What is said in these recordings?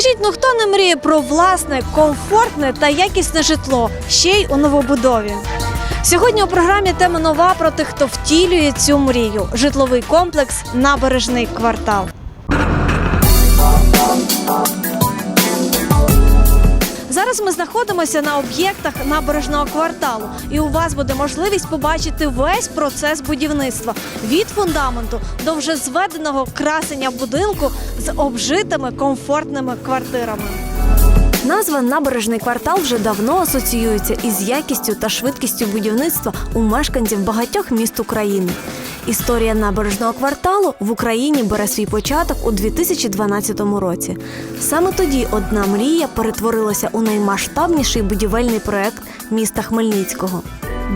Скажіть, ну хто не мріє про власне, комфортне та якісне житло ще й у новобудові? Сьогодні у програмі тема нова про тих, хто втілює цю мрію. Житловий комплекс Набережний квартал. Зараз ми знаходимося на об'єктах набережного кварталу, і у вас буде можливість побачити весь процес будівництва від фундаменту до вже зведеного красення будинку з обжитими комфортними квартирами. Назва набережний квартал вже давно асоціюється із якістю та швидкістю будівництва у мешканців багатьох міст України. Історія набережного кварталу в Україні бере свій початок у 2012 році. Саме тоді одна мрія перетворилася у наймасштабніший будівельний проект міста Хмельницького.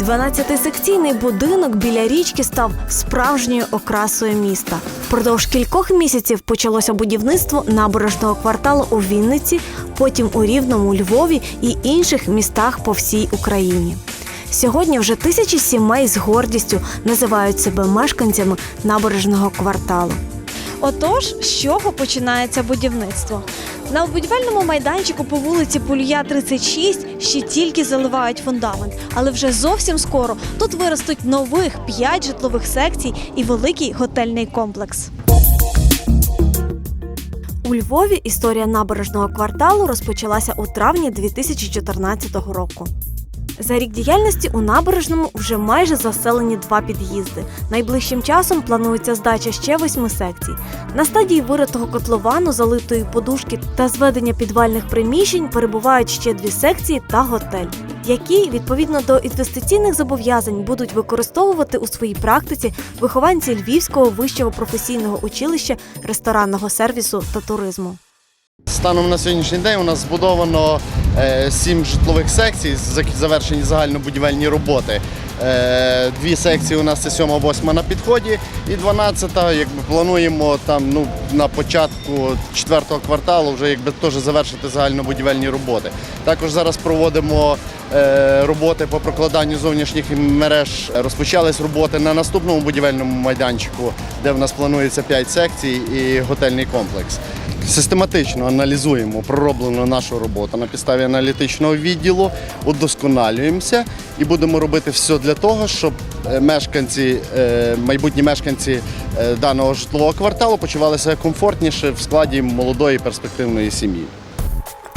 12-секційний будинок біля річки став справжньою окрасою міста. Впродовж кількох місяців почалося будівництво набережного кварталу у Вінниці, потім у Рівному, Львові і інших містах по всій Україні. Сьогодні вже тисячі сімей з гордістю називають себе мешканцями набережного кварталу. Отож, з чого починається будівництво? На будівельному майданчику по вулиці Пулья 36 ще тільки заливають фундамент, але вже зовсім скоро тут виростуть нових 5 житлових секцій і великий готельний комплекс. У Львові історія набережного кварталу розпочалася у травні 2014 року. За рік діяльності у набережному вже майже заселені два під'їзди. Найближчим часом планується здача ще восьми секцій. На стадії виритого котловану, залитої подушки та зведення підвальних приміщень перебувають ще дві секції та готель, які відповідно до інвестиційних зобов'язань будуть використовувати у своїй практиці вихованці Львівського вищого професійного училища ресторанного сервісу та туризму. Станом на сьогоднішній день у нас збудовано е, сім житлових секцій, завершені загальнобудівельні роботи. Е, Дві секції у нас це сьома, восьма на підході, і 12 якби плануємо там ну на початку четвертого кварталу вже якби теж завершити загальнобудівельні роботи. Також зараз проводимо роботи по прокладанню зовнішніх мереж. Розпочались роботи на наступному будівельному майданчику, де в нас планується 5 секцій і готельний комплекс. Систематично аналізуємо пророблену нашу роботу на підставі аналітичного відділу, удосконалюємося і будемо робити все для того, щоб е, мешканці, е, майбутні мешканці е, даного житлового кварталу почувалися комфортніше в складі молодої перспективної сім'ї.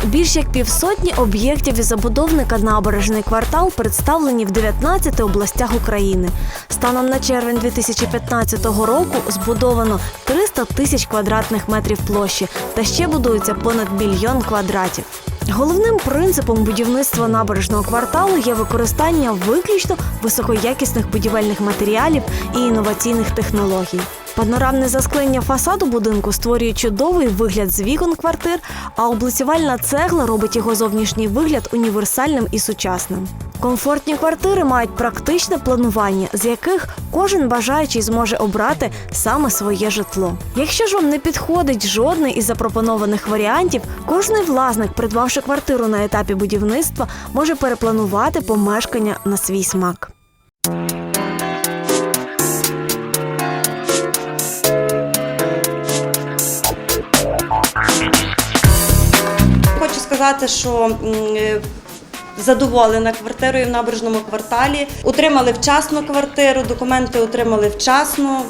Більш як півсотні об'єктів і забудовника набережний квартал представлені в 19 областях України. Станом на червень 2015 року збудовано 300 тисяч квадратних метрів площі та ще будується понад мільйон квадратів. Головним принципом будівництва набережного кварталу є використання виключно високоякісних будівельних матеріалів і інноваційних технологій. Панорамне засклення фасаду будинку створює чудовий вигляд з вікон квартир, а облицювальна цегла робить його зовнішній вигляд універсальним і сучасним. Комфортні квартири мають практичне планування, з яких кожен бажаючий зможе обрати саме своє житло. Якщо ж вам не підходить жодний із запропонованих варіантів, кожний власник, придбавши квартиру на етапі будівництва, може перепланувати помешкання на свій смак. Сказати, що е, задоволена квартирою в набережному кварталі. Утримали вчасно квартиру, документи отримали вчасно.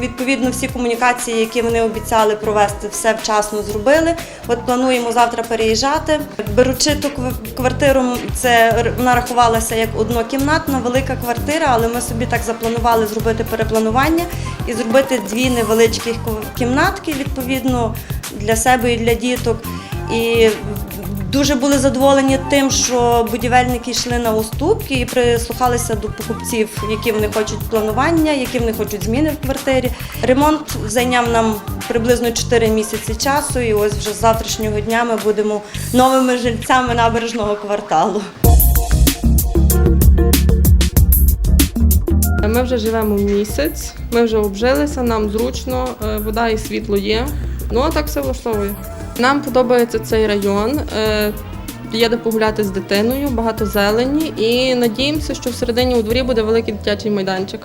Відповідно, всі комунікації, які вони обіцяли провести, все вчасно зробили. От плануємо завтра переїжджати. Беручи ту квартиру, це вона рахувалася як однокімнатна, велика квартира, але ми собі так запланували зробити перепланування і зробити дві невеличкі кімнатки, відповідно, для себе і для діток. І дуже були задоволені тим, що будівельники йшли на уступки і прислухалися до покупців, які вони хочуть планування, які вони хочуть зміни в квартирі. Ремонт зайняв нам приблизно 4 місяці часу, і ось вже з завтрашнього дня ми будемо новими жильцями набережного кварталу. Ми вже живемо місяць, ми вже обжилися, нам зручно, е, вода і світло є. Ну а так все влаштовує. Нам подобається цей район. е, Є де погуляти з дитиною, багато зелені, і надіємося, що всередині у дворі буде великий дитячий майданчик.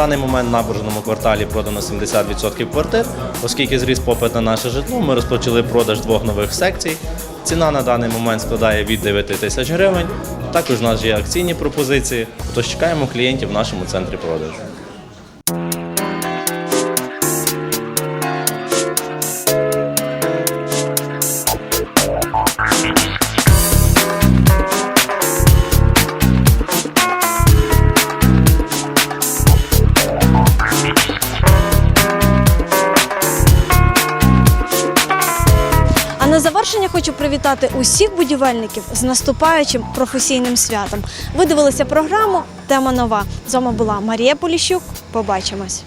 Даний момент в набережному кварталі продано 70% квартир, оскільки зріс попит на наше житло, ми розпочали продаж двох нових секцій. Ціна на даний момент складає від 9 тисяч гривень. Також у нас є акційні пропозиції, тож чекаємо клієнтів в нашому центрі продажу. Хочу привітати усіх будівельників з наступаючим професійним святом. Ви дивилися програму Тема нова. З вами була Марія Поліщук. Побачимось.